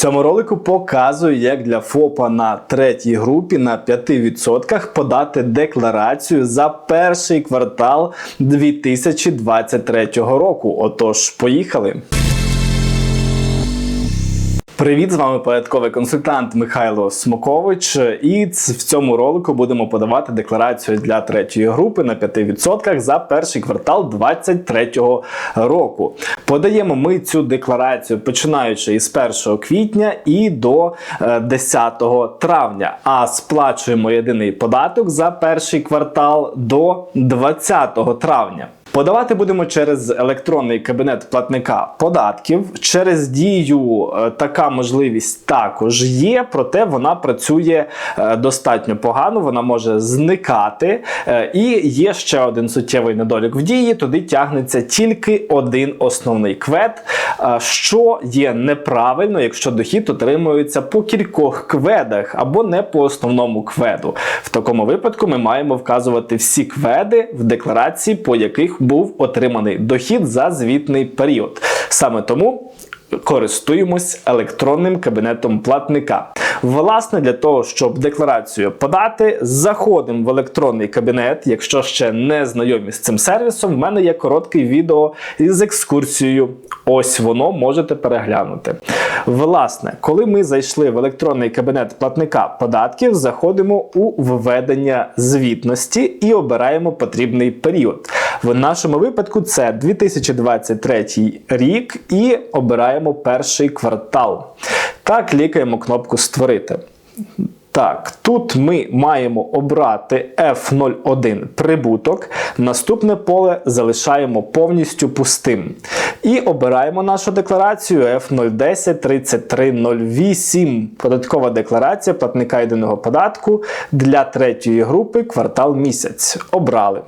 цьому ролику показую, як для ФОПа на третій групі на 5% подати декларацію за перший квартал 2023 року. Отож, поїхали. Привіт, з вами порядковий консультант Михайло Смокович. І в цьому ролику будемо подавати декларацію для третьої групи на 5% за перший квартал 2023 року. Подаємо ми цю декларацію починаючи із 1 квітня і до е, 10 травня. А сплачуємо єдиний податок за перший квартал до 20 травня. Подавати будемо через електронний кабінет платника податків. Через дію е, така можливість також є, проте вона працює е, достатньо погано, вона може зникати. Е, І є ще один суттєвий недолік в дії. Туди тягнеться тільки один основний квет, що є неправильно, якщо дохід отримується по кількох кведах або не по основному кведу. В такому випадку ми маємо вказувати всі кведи в декларації, по яких був отриманий дохід за звітний період. Саме тому користуємось електронним кабінетом платника. Власне, для того, щоб декларацію подати, заходимо в електронний кабінет. Якщо ще не знайомі з цим сервісом, в мене є коротке відео із екскурсією. Ось воно можете переглянути. Власне, коли ми зайшли в електронний кабінет платника податків, заходимо у введення звітності і обираємо потрібний період. В нашому випадку це 2023 рік і обираємо перший квартал. Та клікаємо кнопку Створити. Так, тут ми маємо обрати F01 прибуток. Наступне поле залишаємо повністю пустим. І обираємо нашу декларацію F010 3308. Податкова декларація платника єдиного податку для третьої групи квартал місяць. Обрали.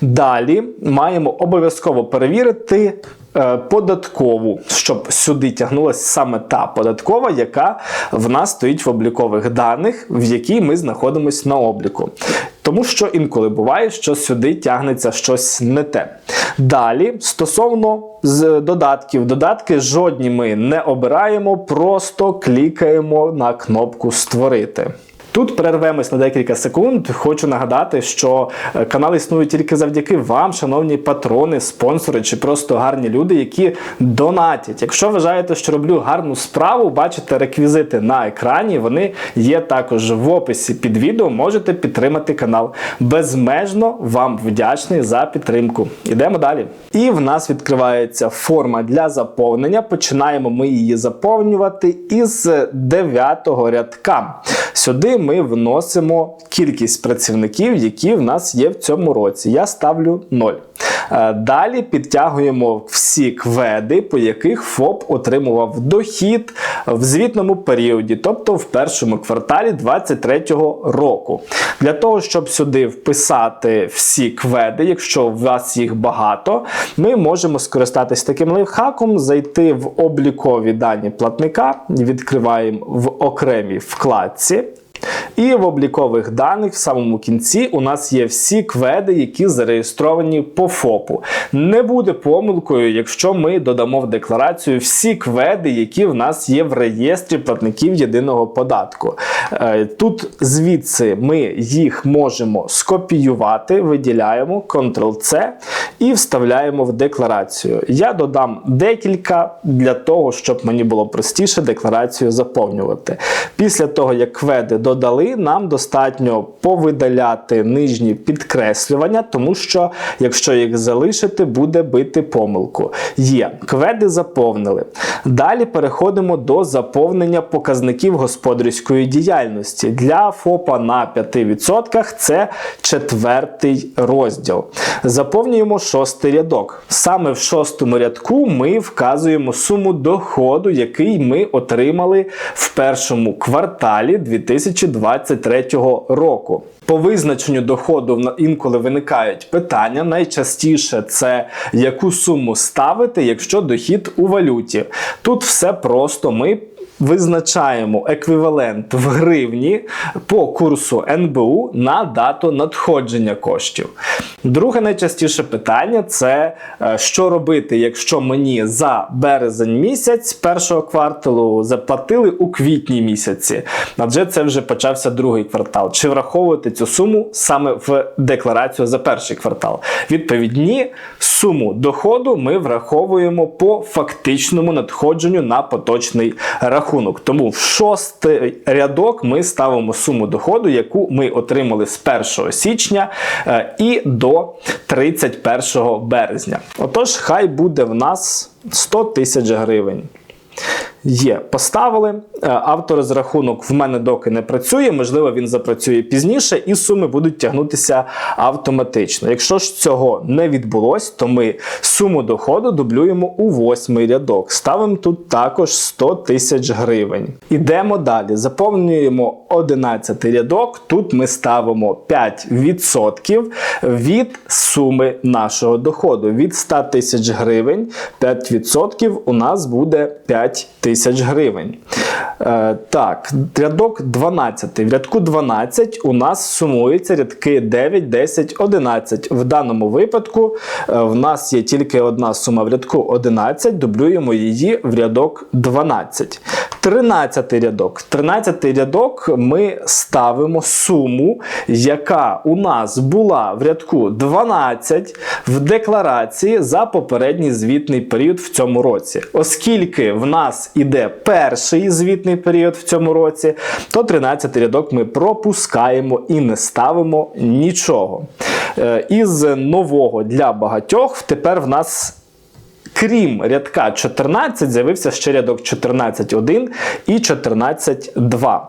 Далі маємо обов'язково перевірити е, податкову, щоб сюди тягнулася саме та податкова, яка в нас стоїть в облікових даних, в якій ми знаходимося на обліку. Тому що інколи буває, що сюди тягнеться щось не те. Далі, стосовно додатків, додатки жодні ми не обираємо, просто клікаємо на кнопку Створити. Тут перервемось на декілька секунд. Хочу нагадати, що е, канал існує тільки завдяки вам, шановні патрони, спонсори чи просто гарні люди, які донатять. Якщо вважаєте, що роблю гарну справу, бачите реквізити на екрані. Вони є також в описі під відео. Можете підтримати канал. Безмежно вам вдячний за підтримку. Ідемо далі. І в нас відкривається форма для заповнення. Починаємо ми її заповнювати із 9 рядка. Сюди ми вносимо кількість працівників, які в нас є в цьому році. Я ставлю 0. Е, Далі підтягуємо всі кведи, по яких ФОП отримував дохід в звітному періоді, тобто в першому кварталі 2023 року. Для того, щоб сюди вписати всі кведи, якщо у вас їх багато, ми можемо скористатись таким лайфхаком, зайти в облікові дані платника, відкриваємо в окремій вкладці. І в облікових даних в самому кінці у нас є всі кведи, які зареєстровані по ФОПу. Не буде помилкою, якщо ми додамо в декларацію всі кведи, які в нас є в реєстрі платників єдиного податку. Е, Тут звідси ми їх можемо скопіювати, виділяємо Ctrl-C і вставляємо в декларацію. Я додам декілька для того, щоб мені було простіше декларацію заповнювати. Після того, як кведи додали, нам достатньо повидаляти нижні підкреслювання, тому що якщо їх залишити, буде бити помилку. Є кведи заповнили. Далі переходимо до заповнення показників господарської діяльності. Для ФОПа на 5% це четвертий розділ. Заповнюємо шостий рядок. Саме в шостому рядку ми вказуємо суму доходу, який ми отримали в першому кварталі 2023 року. По визначенню доходу інколи виникають питання. Найчастіше це яку суму ставити, якщо дохід у валюті. Тут все просто. Ми визначаємо еквівалент в гривні по курсу НБУ на дату надходження коштів. Друге найчастіше питання це е, що робити, якщо мені за березень місяць першого кварталу заплатили у квітні місяці, адже це вже почався другий квартал. Чи враховувати цю суму саме в декларацію за перший квартал? Відповідь ні. Суму доходу ми враховуємо по фактичному надходженню на поточний рахунок. Тому в шостий рядок ми ставимо суму доходу, яку ми отримали з 1 січня е, і до 31 березня. Отож, хай буде в нас 100 тисяч гривень. Є, поставили. Е, Авторозрахунок в мене доки не працює, можливо, він запрацює пізніше, і суми будуть тягнутися автоматично. Якщо ж цього не відбулось, то ми суму доходу дублюємо у восьмий рядок. Ставимо тут також 100 тисяч гривень. Ідемо далі. Заповнюємо 11 рядок. Тут ми ставимо 5% від суми нашого доходу. Від 100 тисяч гривень 5% у нас буде 5 тисяч гривень. Е, так, рядок 12. В рядку 12 у нас сумуються рядки 9, 10, 11. В даному випадку е, в нас є тільки одна сума в рядку 11, дублюємо її в рядок 12. 13 рядок. 13 рядок ми ставимо суму, яка у нас була в рядку 12 в декларації за попередній звітний період в цьому році. Оскільки в нас іде перший звітний період в цьому році, то 13 рядок ми пропускаємо і не ставимо нічого. Е, Із нового для багатьох тепер в нас. Крім рядка 14, з'явився ще рядок 14.1 і 14.2.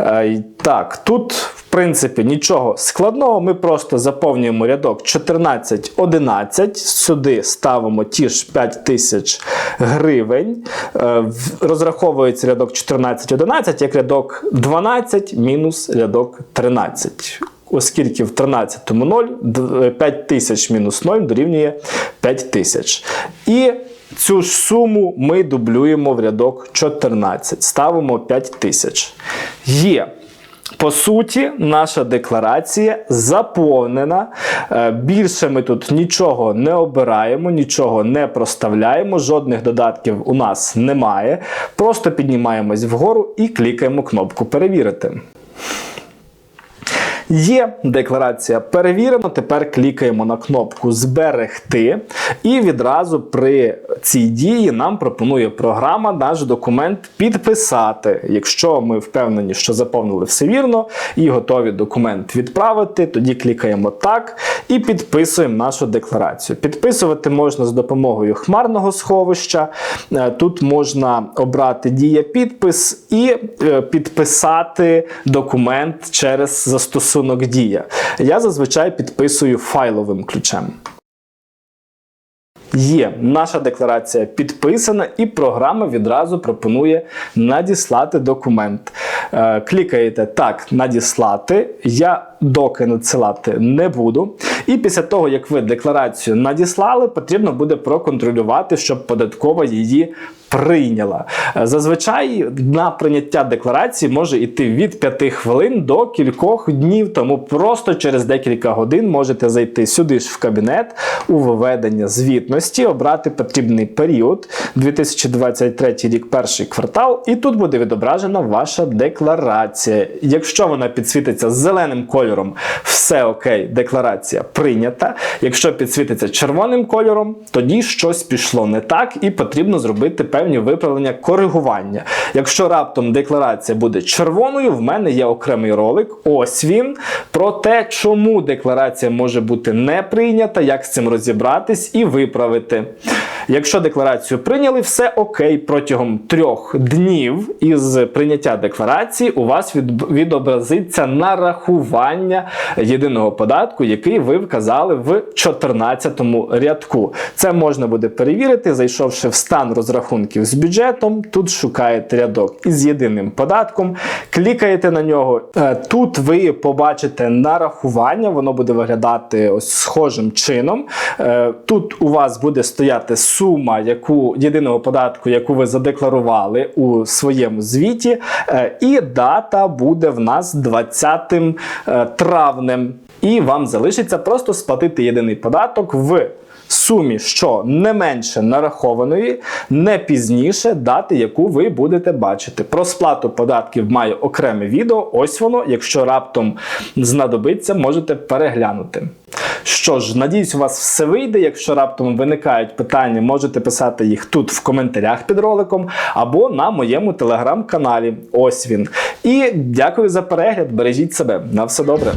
Е, Так, тут, в принципі, нічого складного. Ми просто заповнюємо рядок 14.11, сюди ставимо ті ж 5 тисяч гривень. Е, Розраховується рядок 14.11 як рядок 12 мінус рядок 13 оскільки в 13-му 0, 5 тисяч мінус 0 дорівнює 5 тисяч. І цю ж суму ми дублюємо в рядок 14, ставимо 5 тисяч. Є. По суті, наша декларація заповнена. Е, Більше ми тут нічого не обираємо, нічого не проставляємо, жодних додатків у нас немає. Просто піднімаємось вгору і клікаємо кнопку Перевірити. Є декларація перевірено. Тепер клікаємо на кнопку Зберегти, і відразу при цій дії нам пропонує програма наш документ підписати. Якщо ми впевнені, що заповнили все вірно і готові документ відправити, тоді клікаємо так і підписуємо нашу декларацію. Підписувати можна з допомогою хмарного сховища. Е, Тут можна обрати дія підпис і е, підписати документ через застосунок Дія. Я зазвичай підписую файловим ключем. Є, наша декларація підписана, і програма відразу пропонує надіслати документ. Е, клікаєте так, надіслати. Я доки надсилати не буду. І після того, як ви декларацію надіслали, потрібно буде проконтролювати, щоб податкова її прийняла. Зазвичай на прийняття декларації може йти від 5 хвилин до кількох днів, тому просто через декілька годин можете зайти сюди ж в кабінет у виведення звітності, обрати потрібний період 2023 рік, перший квартал, і тут буде відображена ваша декларація. Якщо вона підсвітиться зеленим кольором, все окей, декларація прийнята. Якщо підсвітиться червоним кольором, тоді щось пішло не так і потрібно зробити певні виправлення коригування. Якщо раптом декларація буде червоною, в мене є окремий ролик. Ось він про те, чому декларація може бути не прийнята, як з цим розібратись і виправити. Якщо декларацію прийняли, все окей, протягом трьох днів із прийняття декларації у вас від, відобразиться нарахування єдиного податку, який ви вказали в 14 рядку. Це можна буде перевірити, зайшовши в стан розрахунків з бюджетом. Тут шукаєте рядок із єдиним податком, клікаєте на нього. Е, Тут ви побачите нарахування, воно буде виглядати ось схожим чином. Е, Тут у вас буде стояти сума, яку єдиного податку, яку ви задекларували у своєму звіті, е, і дата буде в нас 20 е, травнем. І вам залишиться просто сплатити єдиний податок в сумі, що не менше нарахованої, не пізніше дати, яку ви будете бачити. Про сплату податків має окреме відео. Ось воно. Якщо раптом знадобиться, можете переглянути. Що ж, надіюсь, у вас все вийде. Якщо раптом виникають питання, можете писати їх тут в коментарях під роликом або на моєму телеграм-каналі. Ось він. І дякую за перегляд. Бережіть себе. На все добре.